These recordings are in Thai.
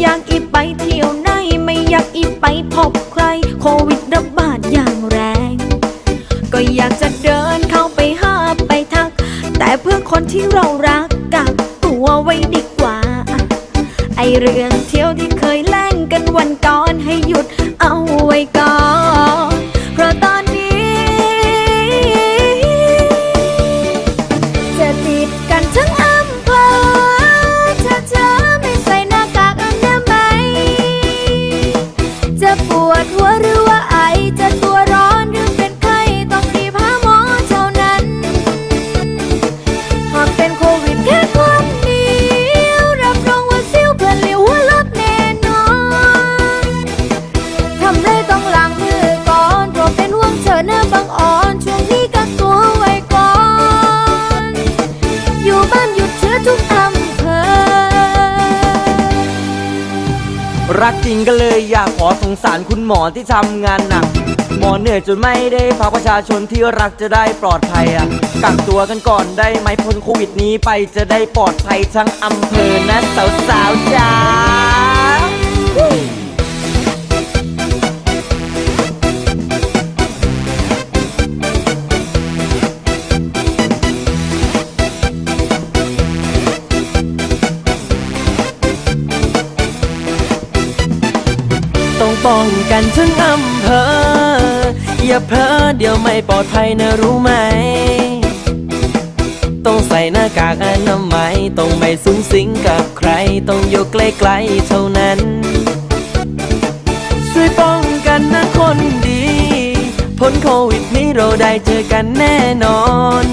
อยากอีไปเที่ยวไหนไม่อยากอีไปพบใคร โควิดระบาดอย่างแรง ก็อยากจะเดินเข้าไปหาไปทัก แต่เพื่อคนที่เรารักกับตัวไว้ดีกว่า ไอเรื่องเที่ยวที่เคยแล่งกันวันก่อนให้หยุดเอาไว้ก่อน เภอรักจริงก็เลยอยากขอสงสารคุณหมอที่ทำงานหนัก หมอเหนื่อยจนไม่ได้พักประชาชนที่รักจะได้ปลอดภัยอะกักตัวกันก่อนได้ไหมพ้นโควิดนี้ไปจะได้ปลอดภัยทั้งอำเภอนะสาวๆจ้า ป้องกันทั้งอำเภอ อย่าเพ้อเดี๋ยวไม่ปลอดภัยนะรู้ไหม ต้องใส่หน้ากากอนามัยต้องไม่สูงสิงกับใคร ต้องอยู่ใกล้ๆเท่านั้น ช่วยป้องกันนะคนดี พ้นโควิดนี้เราได้เจอกันแน่นอน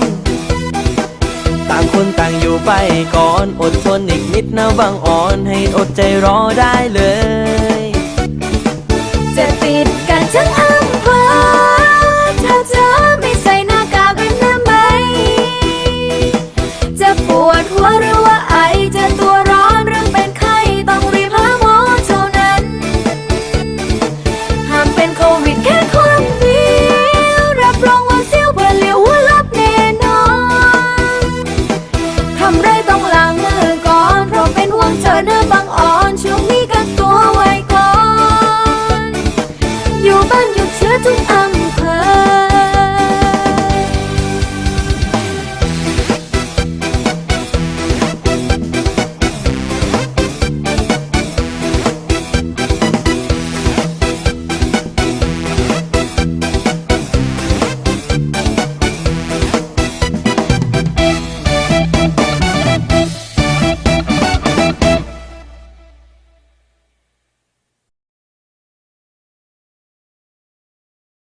ต่างคนต่างอยู่ไปก่อน อดทนอีกนิดนะบางอ่อน ให้อดใจรอได้เลย